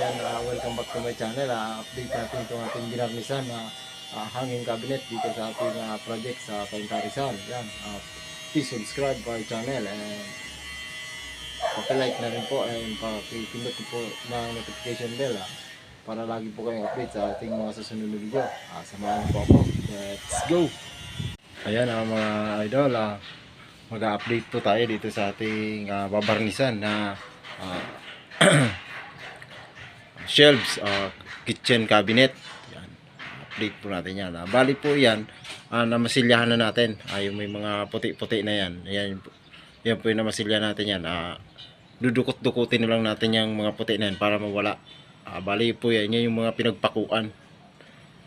Ayan, ah, welcome back to my channel. Ah, update natin itong ating binarnisan na ah, hanging cabinet dito sa ating ah, project sa Kainta Rizal. Yan, ah, please subscribe to our channel and paki-like na rin po and pakipindot po ng notification bell ah, para lagi po kayong update sa ating mga susunod na video. Ah, samahan po ako. Let's go! Ayan ah, mga idol, ah, mag-update po tayo dito sa ating ah, babarnisan na ah, shelves, uh, kitchen cabinet. Yan. Update po natin yan. Ah, bali po yan, ah, namasilyahan na natin. Ah, yung may mga puti-puti na yan. Yan, yan po yung namasilyahan natin yan. Ah, dudukot-dukutin na lang natin yung mga puti na yan para mawala. Ah, bali po yan, yan yung mga pinagpakuan.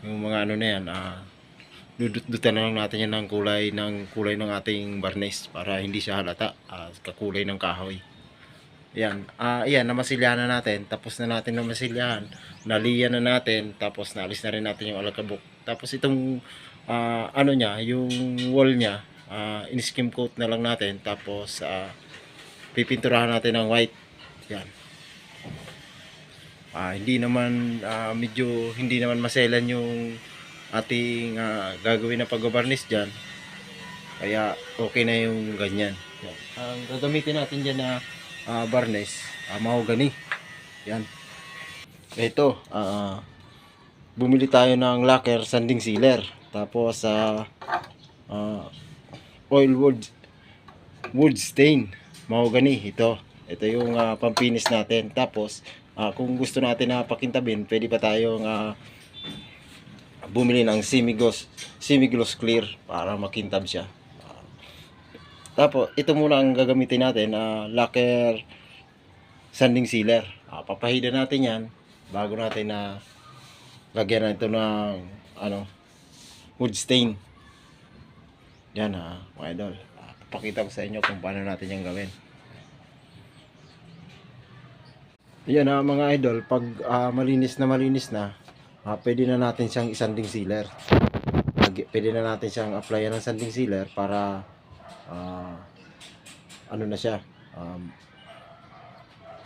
Yung mga ano na yan, ah, dudut-dutan na lang natin yan ng kulay ng kulay ng ating barnes para hindi siya halata ah, kakulay ng kahoy. Yan. Ah, yan, namasilyahan na natin. Tapos na natin namasilyahan. Naliyan na natin. Tapos naalis na rin natin yung alakabok. Tapos itong ah, ano niya, yung wall niya, ah, in-skim coat na lang natin. Tapos ah, pipinturahan natin ng white. Yan. Ah, hindi naman ah, medyo hindi naman maselan yung ating ah, gagawin na pagbabarnis diyan. Kaya okay na yung ganyan. Yan. Ang gagamitin natin diyan na ah, barnes, ah, mahogany. Yan. Ito, ah, bumili tayo ng lacquer sanding sealer. Tapos sa oil wood wood stain mahogany ito. Ito yung ah, pampinis natin. Tapos ah, kung gusto natin na pakintabin, pwede pa tayong ah, bumili ng semigloss semigloss clear para makintab siya. Tapos, ito muna ang gagamitin natin, na lacquer sanding sealer. Ah, papahida natin yan bago natin na lagyan na ito ng ano, wood stain. Yan ha, mga idol. Ah, papakita ko sa inyo kung paano natin yan gawin. Yan ha, mga idol. Pag ah, malinis na malinis na, ah, pwede na natin siyang isanding sealer. Pwede na natin siyang applyan ng sanding sealer para ah ano na siya? Um,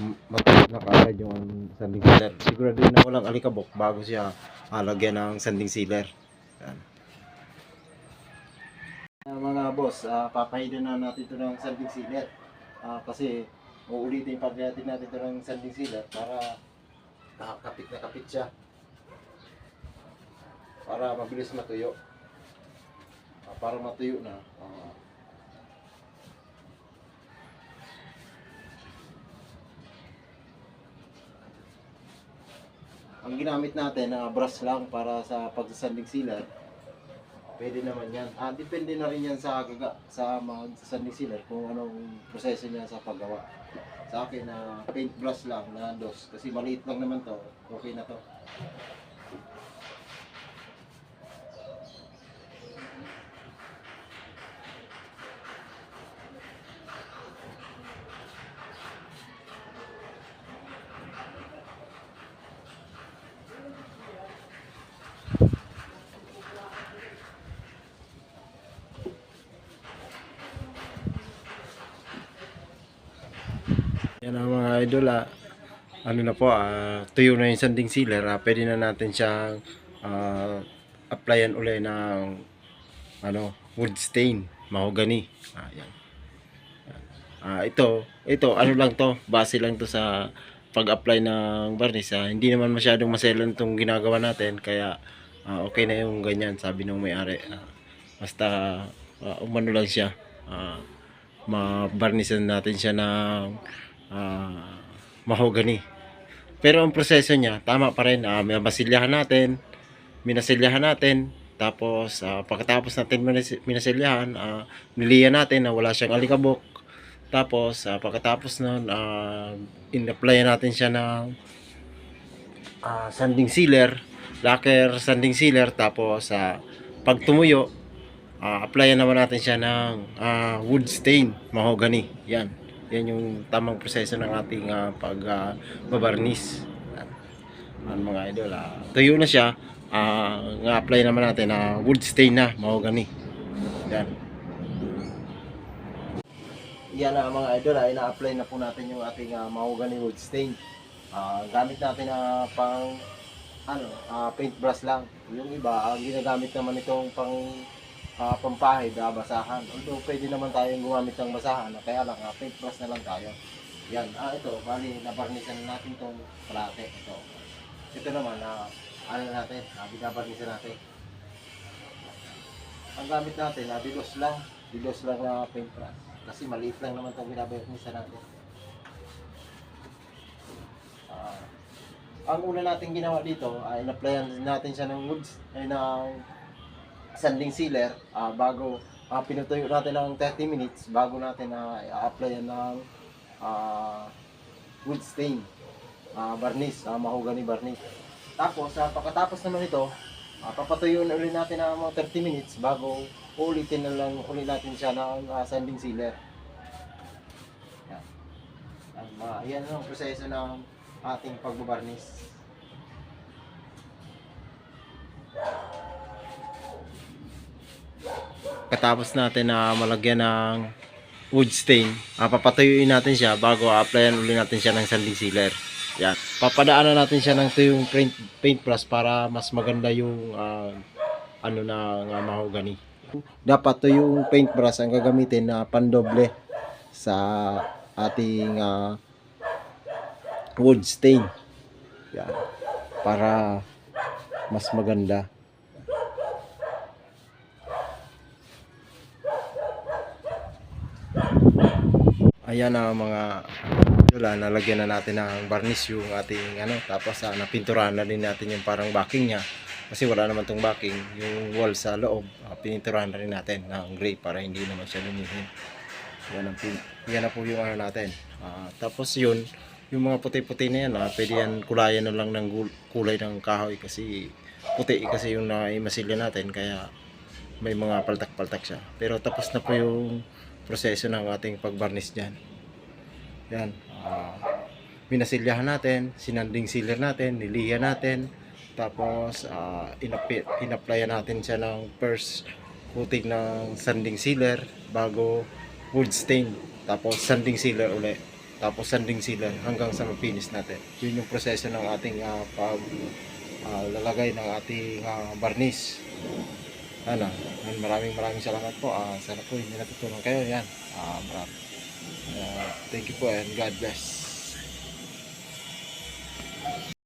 m- matuloy na kagad yung sanding sealer. Siguraduhin na walang alikabok bago siya alagyan ng sanding sealer. Yan. Ah, mga boss uh, papahida na natin ito ng sanding sealer. Ah, kasi uulitin pa natin natin ito ng sanding sealer para ah, kapit na kapit siya. Para mabilis matuyo. Ah, para matuyo na. Ah, ang ginamit natin na brush lang para sa pagsasanding sealer. Pwede naman yan. Ah, depende na rin yan sa gaga sa magsasanding sealer kung anong proseso niya sa paggawa. Sa akin na paint brush lang na dos. Kasi maliit lang naman to. Okay na to Yan ang mga idol ah. Ano na po, ah, tuyo na yung sanding sealer. Ah, pwede na natin siyang ah, applyan uli ng ano, wood stain, mahogany. Ah, yan. Ah, ito, ito, ano lang to, base lang to sa pag-apply ng varnish. Ah. Hindi naman masyadong maselan itong ginagawa natin, kaya ah, okay na yung ganyan, sabi ng may-ari. Ah, basta ah, umano lang siya. Ah, mabarnisan natin siya ng ah, mahogany. Pero ang proseso niya, tama pa rin. Uh, masilyahan natin, minasilyahan natin, tapos ah, pagkatapos natin minas- minasilyahan, uh, niliyan natin na wala siyang alikabok. Tapos ah, pagkatapos nun, uh, in-apply natin siya ng ah, sanding sealer, lacquer sanding sealer, tapos sa pag tumuyo, ah, applyan naman natin siya ng ah, wood stain, mahogany. Yan. Yan yung tamang proseso ng ating ah, pag ah. Yan. Yan, mga idol. ah, tuyo na siya. ah, nga apply naman natin na wood stain na mahogany. Yan. Yan na mga idol, ay na-apply na po natin yung ating ah, mahogany wood stain. Ah, gamit natin na pang ano, ah, paintbrush lang. Yung iba, ang ginagamit naman itong pang uh, pampahid, ah, basahan. Although pwede naman tayong gumamit ng basahan, ah, kaya lang ah, paintbrush na lang tayo. Yan, ah, ito, bali, nabarnisan natin itong plate. Ito. Ito naman, ah, ano natin, ah, binabarnisan natin. Ang gamit natin, ah, dilos lang. Dilos lang na paintbrush. Kasi maliit lang naman itong binabarnisan natin. Ah, ang una natin ginawa dito ay in-applyan natin siya ng woods ay ng sanding sealer ah, bago ah, pinutuyo natin ng 30 minutes bago natin na i-applyan ng ah, wood stain ah, varnish, ah, mahogany varnish tapos ah, pagkatapos naman ito ah, papatuyuin ulit natin ng mga 30 minutes bago ulitin na lang ulit natin siya ng ah, sanding sealer. Yan. Ang, ah, yan ang proseso ng ating pagbabarnis. Katapos natin na malagyan ng wood stain, ah, papatuyuin natin siya bago applyan ulit natin siya ng sanding sealer. Yan. Papadaanan natin siya ng tuyong paint, paintbrush para mas maganda yung ah, ano na nga mahogany. Dapat to yung paintbrush ang gagamitin na pandoble sa ating ah, wood stain. Yan. Para mas maganda. Ayan na mga wala, nalagyan na natin ng varnish yung ating ano, tapos ah, napinturahan na din natin yung parang backing niya. Kasi wala naman tong backing, yung wall sa loob, ah, pininturahan na rin natin ng gray para hindi naman siya lumihin. Yan, ang pin- yan na po yung ano natin. Ah, tapos yun, yung mga puti-puti na yan, ah, pwede yan kulayan na lang ng kulay ng kahoy kasi puti kasi yung naimasilya natin kaya may mga paltak-paltak siya. Pero tapos na po yung proseso ng ating pagbarnish dyan. Yan. ah, minasilyahan natin, sinanding sealer natin, nilihan natin, tapos uh, inapi, inapplyan natin siya ng first coating ng sanding sealer bago wood stain. Tapos sanding sealer uli. Tapos sanding sealer hanggang sa ma-finish natin. Yun yung proseso ng ating ah, pag ah, lalagay ng ating ah, varnish. Ano, maraming maraming salamat po. Ah, sana po hindi natutunan kayo. Yan. Ah, maraming. Ah, thank you po and God bless.